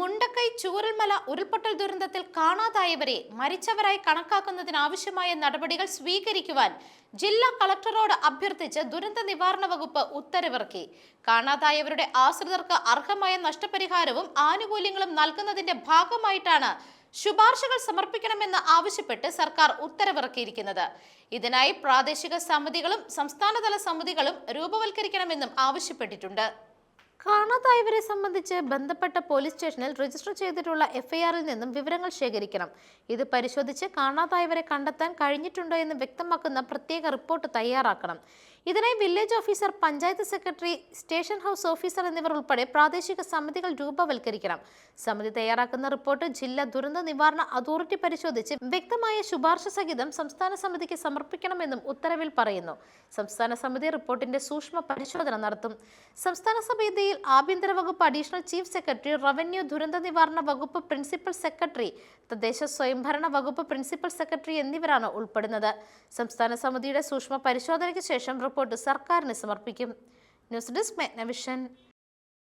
മുണ്ടക്കൈ ചൂരൽമല ഉരുൾപൊട്ടൽ ദുരന്തത്തിൽ കാണാതായവരെ മരിച്ചവരായി കണക്കാക്കുന്നതിനാവശ്യമായ നടപടികൾ സ്വീകരിക്കുവാൻ ജില്ലാ കളക്ടറോട് അഭ്യർത്ഥിച്ച് ദുരന്ത നിവാരണ വകുപ്പ് ഉത്തരവിറക്കി. കാണാതായവരുടെ ആശ്രിതർക്ക് അർഹമായ നഷ്ടപരിഹാരവും ആനുകൂല്യങ്ങളും നൽകുന്നതിന്റെ ഭാഗമായിട്ടാണ് ശുപാർശകൾ സമർപ്പിക്കണമെന്ന് ആവശ്യപ്പെട്ട് സർക്കാർ ഉത്തരവിറക്കിയിരിക്കുന്നത്. ഇതിനായി പ്രാദേശിക സമിതികളും സംസ്ഥാനതല സമിതികളും രൂപവൽക്കരിക്കണമെന്നും ആവശ്യപ്പെട്ടിട്ടുണ്ട്. കാണാതായവരെ സംബന്ധിച്ച് ബന്ധപ്പെട്ട പോലീസ് സ്റ്റേഷനിൽ രജിസ്റ്റർ ചെയ്തിട്ടുള്ള എഫ്ഐആറിൽ നിന്നും വിവരങ്ങൾ ശേഖരിക്കണം. ഇത് പരിശോധിച്ച് കാണാതായവരെ കണ്ടെത്താൻ കഴിഞ്ഞിട്ടുണ്ടോ എന്ന് വ്യക്തമാക്കുന്ന പ്രത്യേക റിപ്പോർട്ട് തയ്യാറാക്കണം. ഇതിനായി village officer panchayat secretary station house officer എന്നിവർ ഉൾപ്പെടെ പ്രാദേശിക സമിതികൾ രൂപവൽക്കരിക്കണം. സമിതി തയ്യാറാക്കുന്ന റിപ്പോർട്ട് ജില്ലാ ദുരന്ത നിവാരണ അതോറിറ്റി പരിശോധിച്ച് വ്യക്തമായ ശുപാർശ സഹിതം സംസ്ഥാന സമിതിക്ക് സമർപ്പിക്കണമെന്നും ഉത്തരവിൽ പറയുന്നു. സംസ്ഥാന സമിതി റിപ്പോർട്ടിന്റെ സൂക്ഷ്മ പരിശോധന നടത്തും. സംസ്ഥാന സമിതിയിൽ ആഭ്യന്തര വകുപ്പ് അഡീഷണൽ ചീഫ് സെക്രട്ടറി റവന്യൂ ദുരന്ത നിവാരണ വകുപ്പ് പ്രിൻസിപ്പൽ സെക്രട്ടറി തദ്ദേശ സ്വയംഭരണ വകുപ്പ് പ്രിൻസിപ്പൽ സെക്രട്ടറി എന്നിവരാണ് ഉൾപ്പെടുന്നത്. സംസ്ഥാന സമിതിയുടെ സൂക്ഷ്മ പരിശോധനയ്ക്ക് ശേഷം റിപ്പോർട്ട് സർക്കാരിന് സമർപ്പിക്കും. News desk മെഗ്നവിഷൻ.